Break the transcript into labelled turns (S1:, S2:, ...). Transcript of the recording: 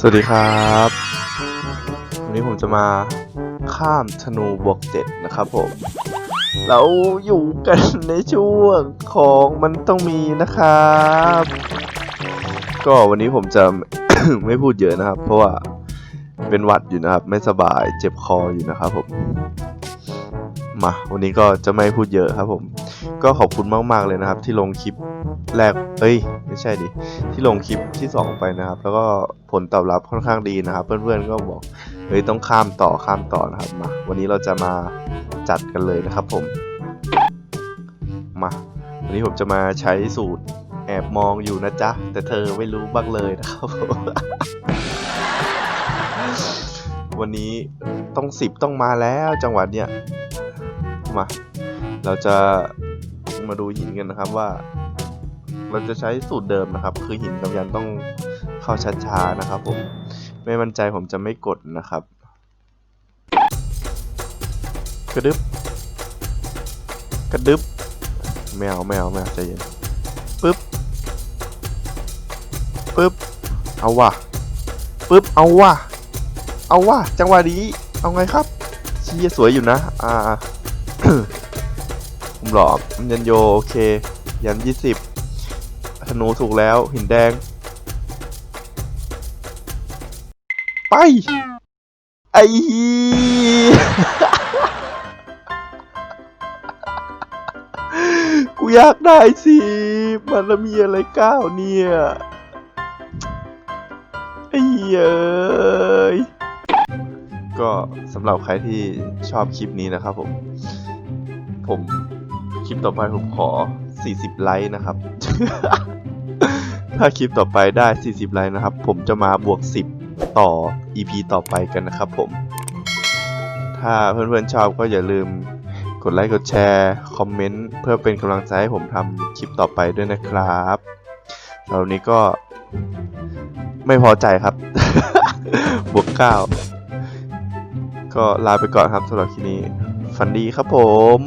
S1: สวัสดีครับ วันนี้ผมจะมาข้ามธนูบวกเจ็ดนะครับผม เราอยู่กันในช่วงของมันต้องมีนะครับ ก็วันนี้ผมจะ ไม่พูดเยอะนะครับ เพราะว่าเป็นวัดอยู่นะครับ ไม่สบายเจ็บคออยู่นะครับผม มา วันนี้ก็จะไม่พูดเยอะครับผม ก็ขอบคุณมาก ๆ เลยนะครับ ที่ลงคลิป แรกเอ้ย ไม่ใช่ดิ ที่ลงคลิปที่ 2 ไปนะครับ แล้วก็ผลตอบรับค่อนข้างดีนะครับ เพื่อนๆก็บอก เฮ้ย ต้องข้ามต่อข้ามต่อนะครับ มา วันนี้เราจะมาจัดกันเลยนะครับผม มา วันนี้ผมจะมาใช้สูตรแอบมองอยู่นะจ๊ะ แต่เธอไม่รู้บ้างเลยนะครับผมวันนี้ต้องสิบต้องมาแล้วจังหวะเนี้ยมา เราจะมาดูหินกันนะครับว่า เราจะใช้สูตรเดิมนะครับ คือหินกำยันต้องเข้าช้าๆนะครับ ผมไม่มั่นใจผมจะไม่กดนะครับกระดึบกระดึบแมวแมวแมวใจเย็นปึ๊บปึ๊บเอาว่ะปึ๊บเอาว่ะเอาว่ะจังหวะนี้เอาไงครับชียสวยอยู่นะ อ่าผมหลอมยันโยโอเค ยันยี่สิบ ธนูถูกแล้ว หินแดง ไป ไอ้กูอยากได้สิ มันมีอะไรก้าวเนี่ย ไอ้เย้ยก็สำหรับใครที่ชอบคลิปนี้นะครับผม ผมคลิปต่อไปผมขอ 40 ไลค์นะครับ ถ้าคลิปต่อไปได้ 40 ไลค์นะครับ ผมจะมาบวก 10 ต่อ EP ต่อไปกันนะครับผม ถ้าเพื่อนๆชอบก็อย่าลืมกดไลค์กดแชร์คอมเมนต์เพื่อเป็นกำลังใจให้ผมทำคลิปต่อไปด้วยนะครับสำหรับวันนี้ก็ไม่พอใจครับ บวก9ก็ลาไปก่อนครับสำหรับคลิปนี้ฝันดีครับผม